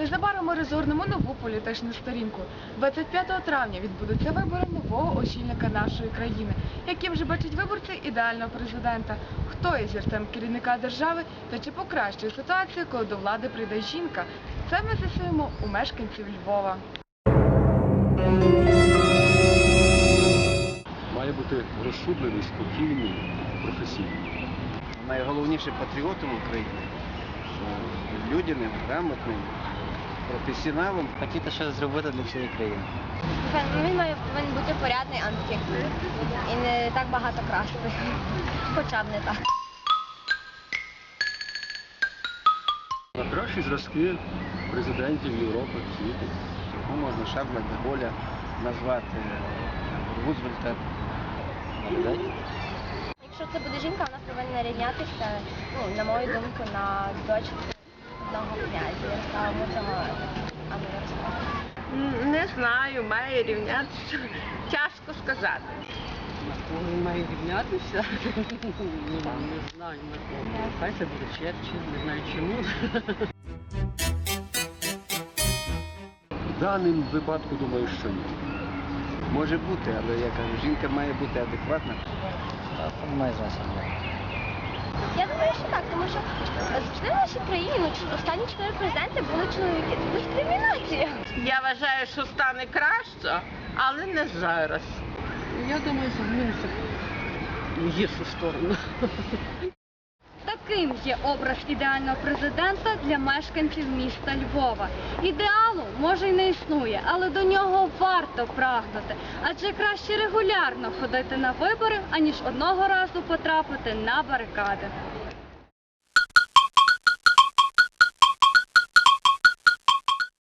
Незабаром ми розгорнемо нову політичну сторінку. 25 травня відбудуться вибори нового очільника нашої країни, яким же бачать виборці ідеального президента. Хто є зірцем керівника держави та чи покращує ситуацію, коли до влади прийде жінка? Це ми з'ясуємо у мешканців Львова. Має бути розсудливий, спокійний, професійний. найголовніше патріотом України, людяним, грамотним, професіоналом. хотіти щось зробити для всієї країни. Ну, Він має повинен бути порядний антик і не так багато красти. Хоча б не так. На кращі зразки президентів Європи, світу. Ну, можна Шарля де Голля назвати е, Рузвельта. Якщо це буде жінка, вона повинна рівнятися, ну, на мою думку, на дочку одного князя, Мудрого, а не Ярослава. Не знаю, має рівнятися. Тяжко сказати. Коли має рівнятися, ну, не знаю на кого. Хай це буде Черчилль, не знаю чому. В даному випадку думаю, що ні. Може бути, але я кажу, жінка має бути адекватна. Значення. Я думаю, що так, тому що е, завжди нашій країні ну, останні чотири президенти були чоловіки. Це дискримінація. Я вважаю, що стане краще, але не зараз. Я думаю, зміниться в гіршу сторону. Таким є образ ідеального президента для мешканців міста Львова. Ідеалу може й не існує, але до нього варто прагнути, адже краще регулярно ходити на вибори, аніж одного разу потрапити на барикади.